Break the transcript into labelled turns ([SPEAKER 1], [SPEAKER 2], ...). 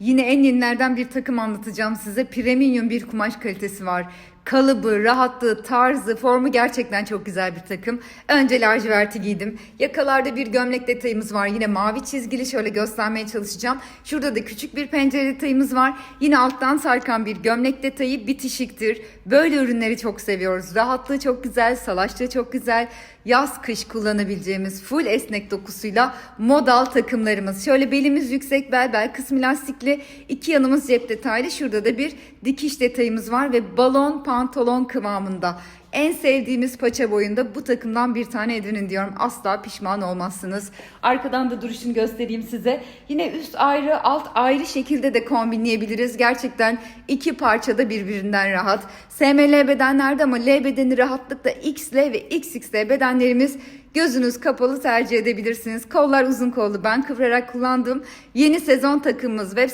[SPEAKER 1] Yine en yenilerden bir takım anlatacağım size. Premium bir kumaş kalitesi var. Kalıbı, rahatlığı, tarzı, formu gerçekten çok güzel bir takım. Önce laciverti giydim. Yakalarda bir gömlek detayımız var. Yine mavi çizgili şöyle göstermeye çalışacağım. Şurada da küçük bir pencere detayımız var. Yine alttan sarkan bir gömlek detayı bitişiktir. Böyle ürünleri çok seviyoruz. Rahatlığı çok güzel, salaşlığı çok güzel. Yaz kış kullanabileceğimiz full esnek dokusuyla modal takımlarımız. Şöyle belimiz yüksek bel bel kısmı lastikli. iki yanımız cep detaylı. Şurada da bir dikiş detayımız var ve balon pantolon kıvamında. En sevdiğimiz paça boyunda bu takımdan bir tane edinin diyorum. Asla pişman olmazsınız. Arkadan da duruşunu göstereyim size. Yine üst ayrı, alt ayrı şekilde de kombinleyebiliriz. Gerçekten iki parçada birbirinden rahat. SML bedenlerde ama L bedeni rahatlıkla XL ve XXL bedenlerimiz Gözünüz kapalı tercih edebilirsiniz. Kollar uzun kollu ben kıvırarak kullandım. Yeni sezon takımımız web